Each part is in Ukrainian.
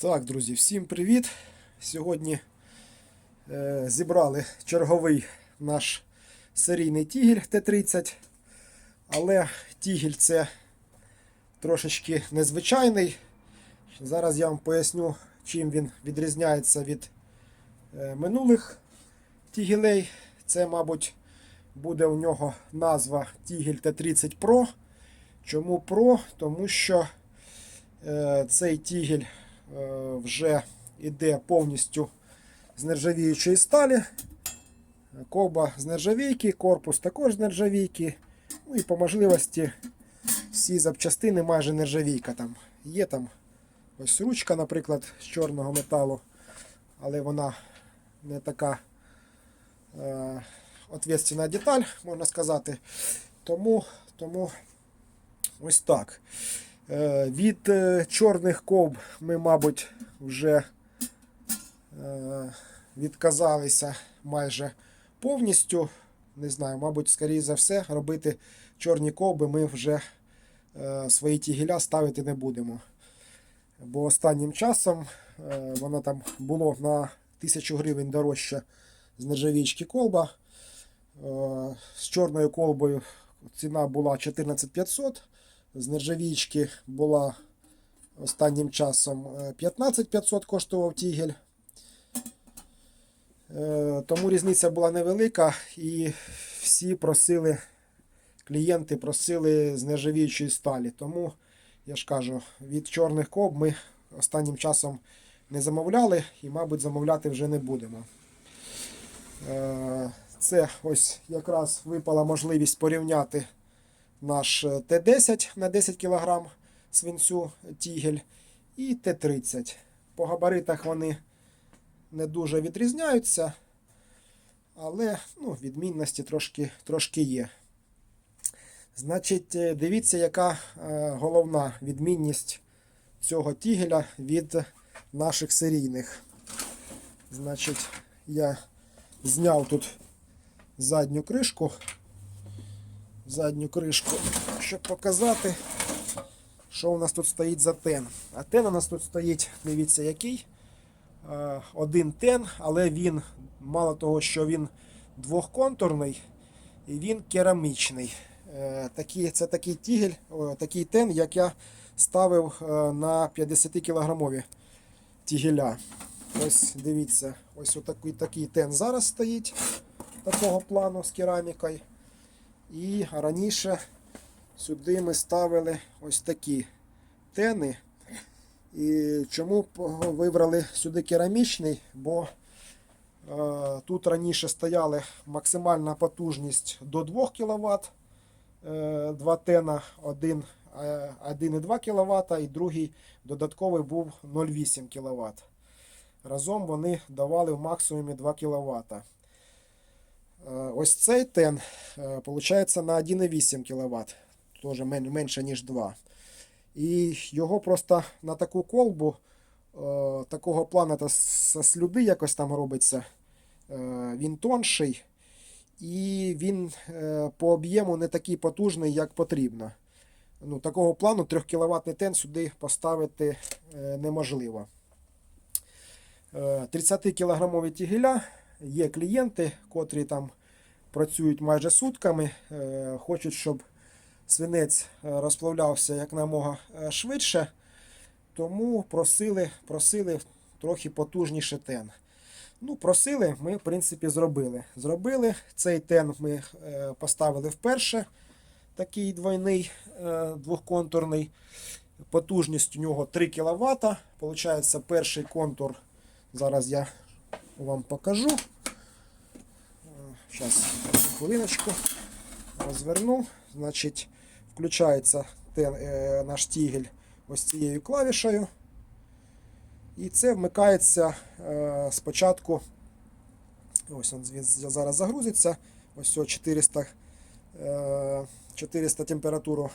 Так, друзі, всім привіт! Сьогодні е, зібрали черговий наш серійний тігель Т-30. Але тігель це трошечки незвичайний. Зараз я вам поясню, чим він відрізняється від е, минулих тігелей. Це, мабуть, буде у нього назва Тігель Т-30 Pro. Чому Pro? Тому що е, цей тігель вже йде повністю з нержавіючої сталі. Ковба з нержавійки, корпус також з нержавійки. Ну і по можливості всі запчастини майже нержавійка там. Є там ось ручка, наприклад, з чорного металу, але вона не така е, ответственна деталь, можна сказати. Тому, тому ось так. Е, Від е, чорних ковб ми, мабуть, вже е, відказалися майже повністю. Не знаю, мабуть, скоріше за все, робити чорні ковби ми вже свої тігеля ставити не будемо. Бо останнім часом воно там було на 1000 гривень дорожче з нержавічки колба. З чорною колбою ціна була 14500. З нержавічки була останнім часом е, 15500 коштував тігель. Е, Тому різниця була невелика і всі просили, клієнти просили з нержавіючої сталі. Тому, я ж кажу, від чорних коб ми останнім часом не замовляли і, мабуть, замовляти вже не будемо. Е, Це ось якраз випала можливість порівняти наш е, Т10 на 10 кг свинцю тігель і Т30. По габаритах вони не дуже відрізняються, але ну, відмінності трошки, трошки є. Значить, е, дивіться, яка е, головна відмінність цього тігеля від наших серійних. Значить, я зняв тут задню кришку. Задню кришку, щоб показати, що у нас тут стоїть за тен. А тен у нас тут стоїть, дивіться, який. Один тен, але він, мало того, що він двохконтурний, і він керамічний. Е, Такий, це такий тігель, такий тен, як я ставив е, на 50 кілограмові тігеля. Ось дивіться, ось отакий такий тен зараз стоїть такого плану з керамікою. І раніше сюди ми ставили ось такі тени. І чому вибрали сюди керамічний? Бо е, тут раніше стояли максимальна потужність до 2 кВт. Е, два тена, один, е, 1,2 кВт і другий додатковий був 0,8 кВт. Разом вони давали в максимумі 2 кВт. Е, Ось цей тен виходить на 1,8 кВт, теж менше, ніж 2. І його просто на таку колбу е, такого плану та з слюди якось там робиться. Е, він тонший і він е, по об'єму не такий потужний, як потрібно. Ну, такого плану 3 кВт тен сюди поставити е, неможливо. Е, 30 кілограмові тігеля. Є клієнти, котрі там працюють майже сутками, е, хочуть, щоб свинець е, розплавлявся якнамога е, швидше. Тому просили, просили трохи потужніше тен. Ну, просили, ми, в принципі, зробили. Зробили. Цей тен ми поставили вперше. Такий двойний двохконтурний. Потужність у нього 3 кВт. Получається, перший контур. Зараз я вам покажу. Зараз, хвилиночку. Розверну. Значить, включається тен, е, наш тігель ось цією клавішею. І це вмикається е, спочатку. Ось він зараз загрузиться. Ось о 400, е, 400 температуру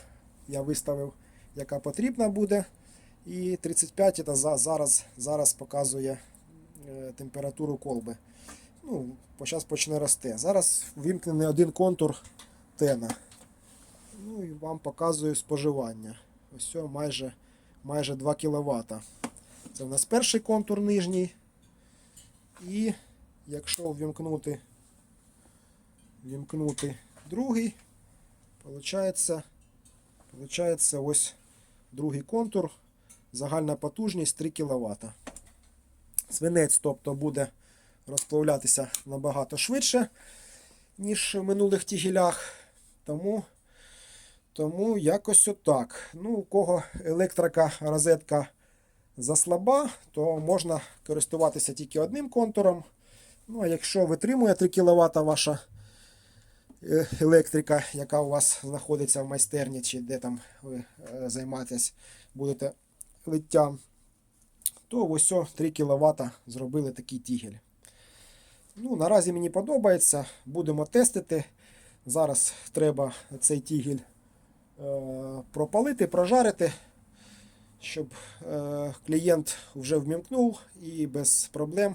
я виставив, яка потрібна буде. І 35 це за- зараз, зараз показує температуру колби. Ну, зараз почне рости. Зараз вимкнений один контур тена. Ну і вам показую споживання. Ось майже, майже 2 кВт. Це у нас перший контур нижній. І якщо ввімкнути, ввімкнути другий, получається, получається ось другий контур. Загальна потужність 3 кВт. Свинець, тобто, буде розплавлятися набагато швидше, ніж в минулих тігелях. Тому, тому якось отак. Ну, у кого електрика, розетка заслаба, то можна користуватися тільки одним контуром. Ну, а якщо витримує 3 кВт ваша е, електрика, яка у вас знаходиться в майстерні, чи де там ви е, займаєтесь, будете литтям, то ось о 3 кВт зробили такий тігель. Ну, наразі мені подобається. Будемо тестити. Зараз треба цей тігель е, пропалити, прожарити, щоб е, клієнт вже вмімкнув і без проблем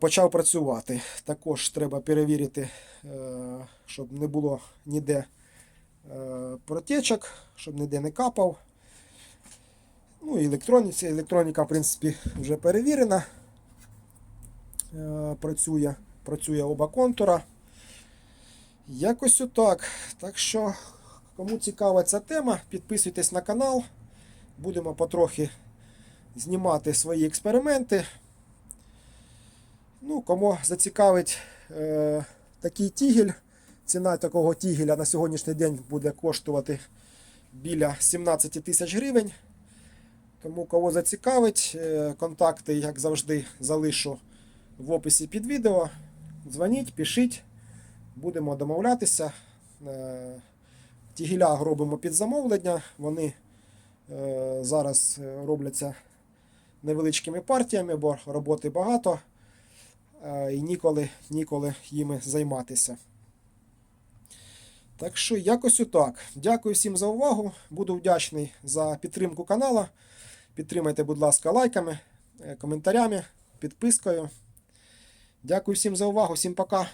почав працювати. Також треба перевірити, е, щоб не було ніде протечок, щоб ніде не капав. Ну і електроніці. Електроніка, в принципі, вже перевірена. Е, Працює, працює оба контура. Якось отак. Так що, кому цікава ця тема, підписуйтесь на канал. Будемо потрохи знімати свої експерименти. Ну, кому зацікавить е, такий тігель, ціна такого тігеля на сьогоднішній день буде коштувати біля 17 тисяч гривень. Тому кого зацікавить, е, контакти, як завжди, залишу в описі під відео. Дзвоніть, пишіть, будемо домовлятися. Е, Тігеля робимо під замовлення. Вони е, зараз робляться невеличкими партіями, бо роботи багато і ніколи, ніколи їми займатися. Так що якось отак. Дякую всім за увагу. Буду вдячний за підтримку канала. Підтримайте, будь ласка, лайками, е, коментарями, підпискою. Дякую всім за увагу, всім пока.